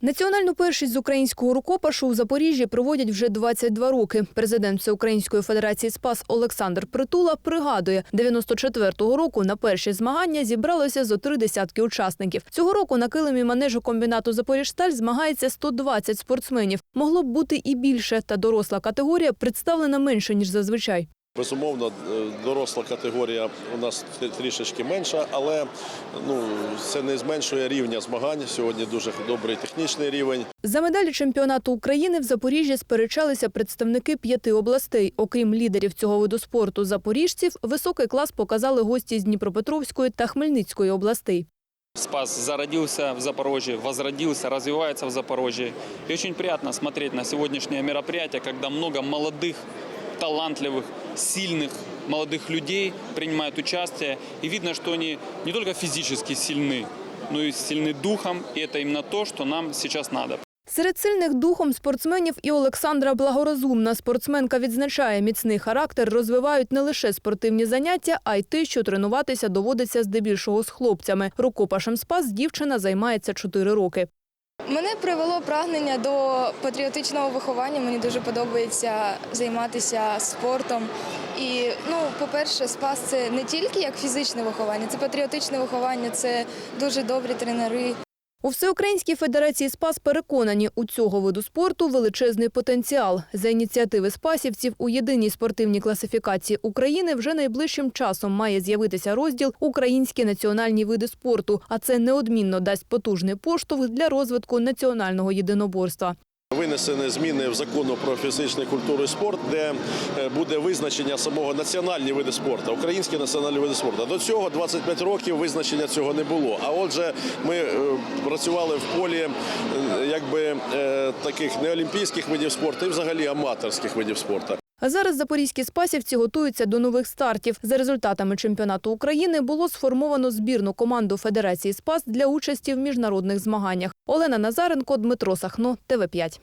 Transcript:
Національну першість з українського рукопашу у Запоріжжі проводять вже 22 роки. Президент Всеукраїнської федерації Спас Олександр Притула пригадує, 94-го року на перші змагання зібралося зо три десятки учасників. Цього року на килимі манежу комбінату Запоріжсталь змагається 120 спортсменів. Могло б бути і більше, та доросла категорія представлена менше ніж зазвичай. Безумовно, е, доросла категорія у нас трішечки менша, але ну, це не зменшує рівня змагань. Сьогодні дуже добрий технічний рівень. За медалі чемпіонату України в Запоріжжі сперечалися представники п'яти областей. Окрім лідерів цього виду спорту запоріжців, високий клас показали гості з Дніпропетровської та Хмельницької областей. Спас зародился в Запорожье, возродился, развивается в Запорожье. И очень приятно смотреть на сегодняшнее мероприятие, когда много молодых, талантливых, сильных молодых людей принимают участие. И видно, что они не только физически сильны, но и сильны духом. И это именно то, что нам сейчас надо. Серед сильних духом спортсменів і Олександра Благорозумна. Спортсменка відзначає, міцний характер розвивають не лише спортивні заняття, а й те, що тренуватися доводиться здебільшого з хлопцями. Рукопашем спас дівчина займається 4 роки. Мене привело прагнення до патріотичного виховання. Мені дуже подобається займатися спортом. І ну, по-перше, спас це не тільки як фізичне виховання, це патріотичне виховання, це дуже добрі тренери. У Всеукраїнській федерації спас переконані, у цього виду спорту величезний потенціал. За ініціативи спасівців у єдиній спортивній класифікації України вже найближчим часом має з'явитися розділ Українські національні види спорту, а це неодмінно дасть потужний поштовх для розвитку національного єдиноборства. Винесені зміни в закону про фізичну культуру і спорт, де е, буде визначення самого національні види спорту, українські національні види спорту. До цього 25 років визначення цього не було. А отже, ми е, працювали в полі е, якби таких неолімпійських видів спорту і взагалі аматорських видів спорту. А зараз запорізькі спасівці готуються до нових стартів. За результатами чемпіонату України було сформовано збірну команду Федерації Спас для участі в міжнародних змаганнях. Олена Назаренко, Дмитро Сахно, ТВ 5